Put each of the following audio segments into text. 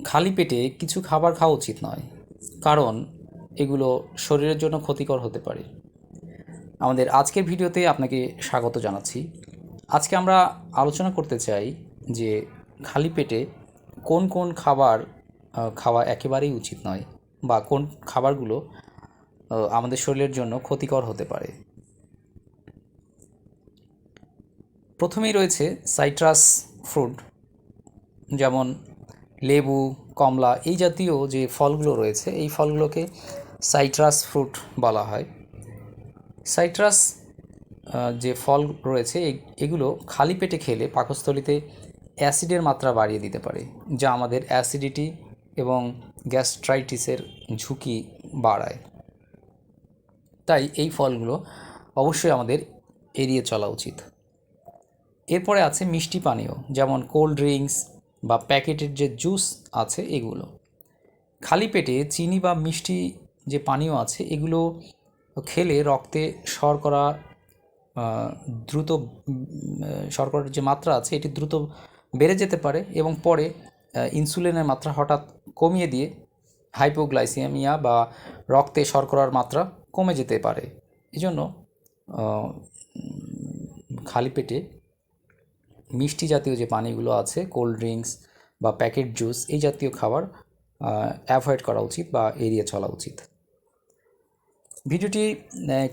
খালি পেটে কিছু খাবার খাওয়া উচিত নয়, কারণ এগুলো শরীরের জন্য ক্ষতিকর হতে পারে। আমাদের আজকের ভিডিওতে আপনাকে স্বাগত জানাচ্ছি। আজকে আমরা আলোচনা করতে চাই যে খালি পেটে কোন কোন খাবার খাওয়া একেবারেই উচিত নয় বা কোন খাবারগুলো আমাদের শরীরের জন্য ক্ষতিকর হতে পারে। প্রথমেই রয়েছে সাইট্রাস ফ্রুট, যেমন লেবু, কমলা এই জাতীয় যে ফলগুলো রয়েছে, এই ফলগুলোকে সাইট্রাস ফ্রুট বলা হয়। সাইট্রাস যে ফল রয়েছে এগুলো খালি পেটে খেলে পাকস্থলীতে অ্যাসিডের মাত্রা বাড়িয়ে দিতে পারে, যা আমাদের অ্যাসিডিটি এবং গ্যাস্ট্রাইটিসের ঝুঁকি বাড়ায়। তাই এই ফলগুলো অবশ্যই আমাদের এড়িয়ে চলা উচিত। এরপরে আছে মিষ্টি পানীয়, যেমন কোল্ড ড্রিঙ্কস বা প্যাকেটের যে জুস আছে এগুলো। খালি পেটে চিনি বা মিষ্টি যে পানীয় আছে এগুলো খেলে রক্তে শর্করা দ্রুত শর্করার যে মাত্রা আছে এটি দ্রুত বেড়ে যেতে পারে এবং পরে ইনসুলিনের মাত্রা হঠাৎ কমিয়ে দিয়ে হাইপোগ্লাইসিয়ামিয়া বা রক্তে শর্করার মাত্রা কমে যেতে পারে। এজন্য খালি পেটে মিষ্টি জাতীয় যে পানিগুলো আছে কোল্ড ড্রিঙ্কস বা প্যাকেট জুস এই জাতীয় খাবার অ্যাভয়েড করা উচিত বা এড়িয়ে চলা উচিত। ভিডিওটি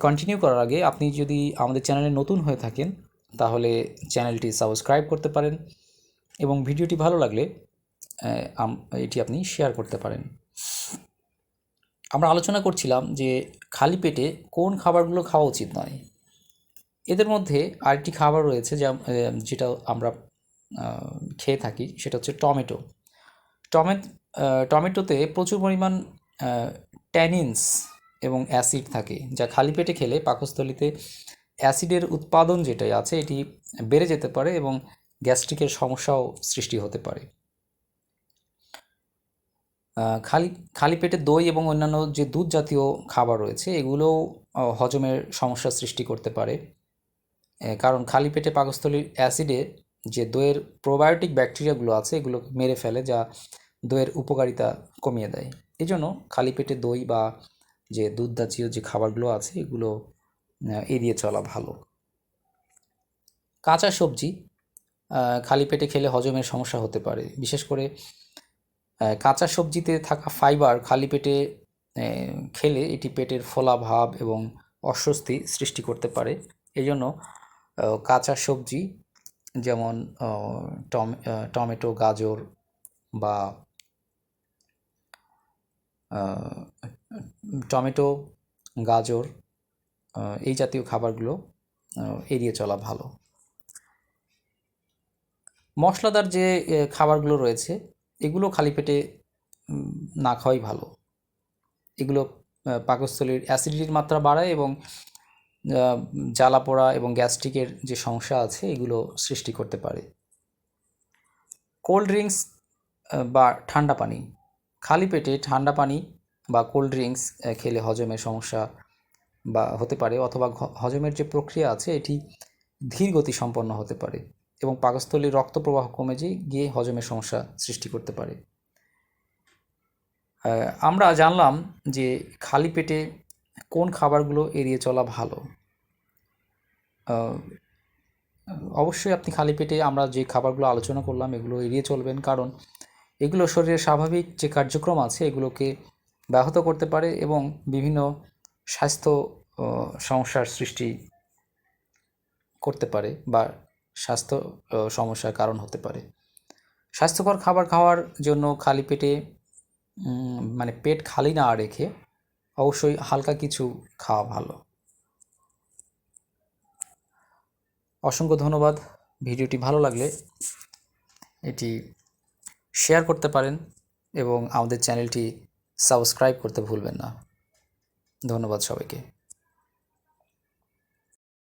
কন্টিনিউ করার আগে আপনি যদি আমাদের চ্যানেলে নতুন হয়ে থাকেন, তাহলে চ্যানেলটি সাবস্ক্রাইব করতে পারেন এবং ভিডিওটি ভালো লাগলে এটি আপনি শেয়ার করতে পারেন। আমরা আলোচনা করছিলাম যে, খালি পেটে কোন খাবারগুলো খাওয়া উচিত নয়? এদের মধ্যে আরেকটি খাবার রয়েছে যা যেটা আমরা খেয়ে থাকি, সেটা হচ্ছে টমেটো। টমেট টমেটোতে প্রচুর পরিমাণ ট্যানিনস এবং অ্যাসিড থাকে, যা খালি পেটে খেলে পাকস্থলীতে অ্যাসিডের উৎপাদন যেটাই আছে, এটি বেড়ে যেতে পারে এবং গ্যাস্ট্রিকের সমস্যাও সৃষ্টি হতে পারে। খালি খালি পেটে দই এবং অন্যান্য যে দুধ জাতীয় খাবার রয়েছে, এগুলোও হজমের সমস্যা সৃষ্টি করতে পারে। কারণ খালি পেটে পাকস্থলীর অ্যাসিডে যে দইয়ের প্রোবায়োটিক ব্যাকটেরিয়াগুলো আছে এগুলো মেরে ফেলে যা দইয়ের উপকারিতা কমিয়ে দেয়। এই জন্য খালি পেটে দই বা যে দুধ জাতীয় যে খাবারগুলো আছে এগুলো এড়িয়ে চলা ভালো। কাঁচা সবজি খালি পেটে খেলে হজমের সমস্যা হতে পারে। বিশেষ করে কাঁচা সবজিতে থাকা ফাইবার খালি পেটে খেলে এটি পেটের ফোলা ভাব এবং অস্বস্তি সৃষ্টি করতে পারে। এই জন্য আহ, কাঁচা সবজি, যেমন টম- টমেটো, গাজর বা টমেটো, গাজর এই জাতীয় খাবারগুলো এড়িয়ে চলা ভালো। মশলাদার যে খাবারগুলো রয়েছে, এগুলো খালি পেটে না খাওয়াই ভালো। এগুলো পাকস্থলীর অ্যাসিডিটির মাত্রা বাড়ায় এবং জ্বালা পোড়া এবং গ্যাস্ট্রিকের যে সমস্যা আছে, এগুলো সৃষ্টি করতে পারে। কোল্ড ড্রিঙ্কস বা ঠান্ডা পানি। খালি পেটে ঠান্ডা পানি বা কোল্ড ড্রিঙ্কস খেলে হজমের সমস্যা বা হতে পারে, অথবা হজমের যে প্রক্রিয়া আছে, এটি ধীর গতি সম্পন্ন হতে পারে এবং পাকস্থলীর রক্ত প্রবাহ কমে গিয়ে হজমের সমস্যা সৃষ্টি করতে পারে। আমরা জানলাম যে খালি পেটে কোন খাবারগুলো এড়িয়ে চলা ভালো? অবশ্যই আপনি খালি পেটে আমরা যে খাবারগুলো আলোচনা করলাম এগুলো এড়িয়ে চলবেন। কারণ এগুলো শরীরের স্বাভাবিক যে কার্যক্রম আছে এগুলোকে ব্যাহত করতে পারে এবং বিভিন্ন স্বাস্থ্য সমস্যার সৃষ্টি করতে পারে বা স্বাস্থ্য সমস্যার কারণ হতে পারে। স্বাস্থ্যকর খাবার খাওয়ার জন্য খালি পেটে মানে পেট খালি না রেখে অবশ্যই হালকা কিছু খাওয়া ভালো। অসংখ্য ধন্যবাদ। ভিডিওটি ভালো লাগলে এটি শেয়ার করতে পারেন এবং আমাদের চ্যানেলটি সাবস্ক্রাইব করতে ভুলবেন না। ধন্যবাদ সবাইকে।